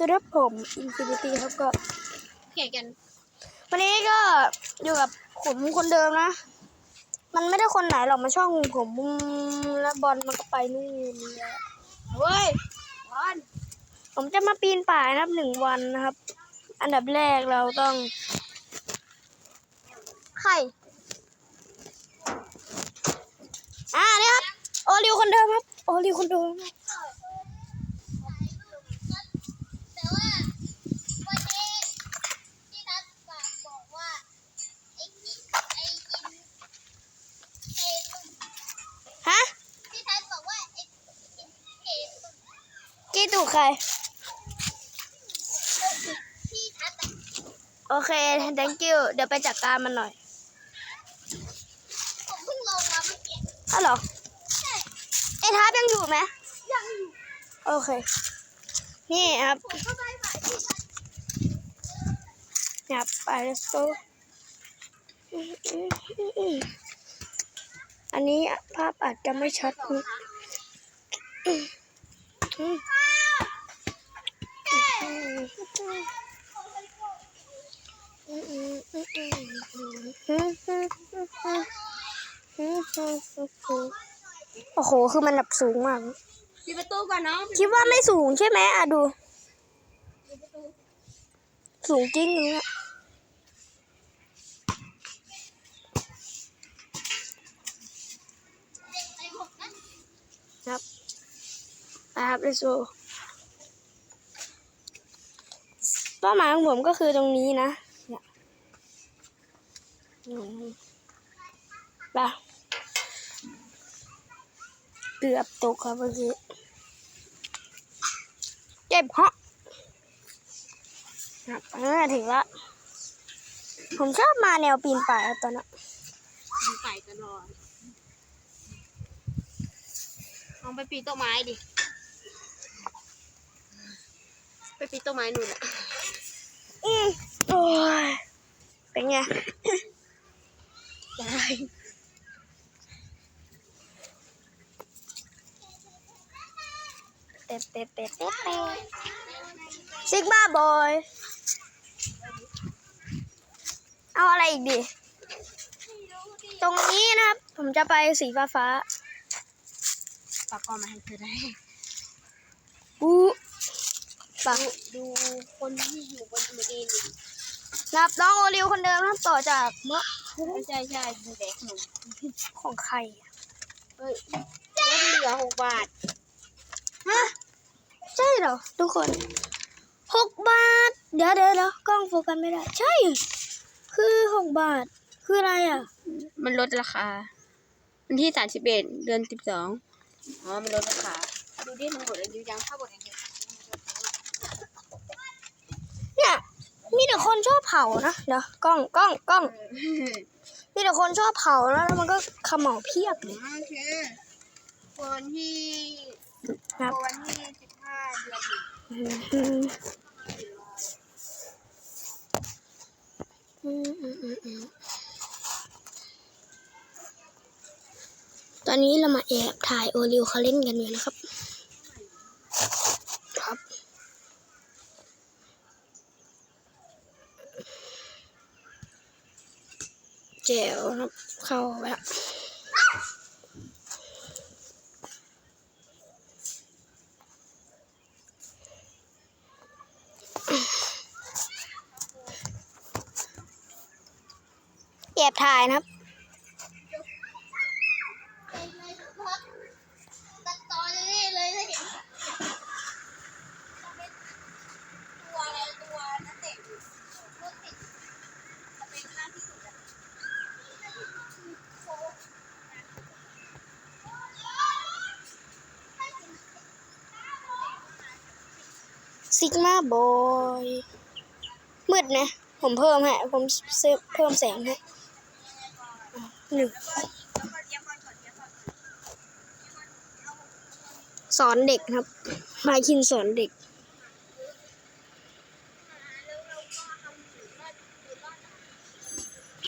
สวัสดีครับผมอินฟินิตี้ครับก็แข่งกัน วันนี้ก็อยู่กับผมคนเดิมนะ มันไม่ได้คนไหนหรอกมาช่องผมแล้วบอลมันก็ไปนู่นเลยเฮ้ยบอลผมจะมาปีนป่ายนะครับหนึ่งวันนะครับ อันดับแรกเราต้องไข่อ่านี่ครับ โอริวคนเดิมครับ โอริวคนเดิมครับ ฮะที่นัดบอกว่าไอ้กินเกตุ่มกี่ตู่ใครที่นัดอะโอเค thank you เดี๋ยวไปจัดการมันหน่อยผมเพิ่งลงมาเมื่อกี้อ้าวเหรอใช่ไอ้ทับยังอยู่ไหมยังอยู่ โอเค นี่ครับผมเข้าไปฝ่ายที่นัดเนี่ยไป let's go อันนี้ภาพอาจจะไม่ชัดนะอืมโอ้โห คือมันแบบสูงมาก ปิดประตูก่อนน้องคิดว่าไม่สูงใช่ไหมอะดูสูงจริงเลยอะเด็กไอ้หกนั้นครับครับเลโซเป้าหมายของผมก็คือตรงนี้นะเนี่ยอืมไปเกือบตกครับเมื่อกี้ เจ็บเหาะครับอ่าถึงละผมชอบมาแนวปีนป่ายครับตอนนั้นมีไก่ตลอดลองไปปีนต้นไม้ดิ ไปปีนต้นไม้นู่นอะอืมโอ้ยเป็นไง ได้ เป๊ะเป๊ะเป๊ะเป๊ะเป๊ะซิกมาบอย เอาอะไรอีกดิ ตรงนี้นะครับ ผมจะไปสีฟ้าฟ้าปากกอนมาให้เธอได้ๆอู้ปะดูคนที่อยู่บนมือเองดินับน้องโอริวคนเดิมนะครับต่อจากเมื่อไม่ใช่ใช่ดูเด็กหนูของใครอะเฮ้ยลดเหลือหกบาท ฮะใช่เหรอทุกคนหกบาท เดี๋ยวเดี๋ยวเดี๋ยวกล้องโฟกัสไม่ได้ ใช่ คือหกบาท คืออะไรอะ มันลดราคา วันที่สามสิบเอ็ดเดือนสิบสองอ๋อ มันลดราคา ดูดิมันหมดอายุยังถ้าหมดอายุเนี่ย มีแต่คนชอบเผานะ เดี๋ยวกล้องกล้องกล้อง มีแต่คนชอบเผาแล้วแล้วมันก็เขม่าเพียบเลยโอเควันที่ ครับวันที่สิบห้าเดือนหนึ่งอืมอืมอืมอืมอืมอืมตอนนี้เรามาแอบถ่ายโอริวเขาเล่นกันอยู่นะครับ ครับแจ๋วครับเข้าไปละแอบถ่ายนะครับ เต็มเลยทุกคนตัดต่อเลยนี่เลยถ้าเห็นตัวอะไรตัวนักเตะรถติดจะ เป็นข้างที่สุดอะซิกมาบอยมืดนะ ผมเพิ่มให้ผมเพิ่มแสงให้อะ หนึ่งสอนเด็กครับ มาคินสอนเด็ก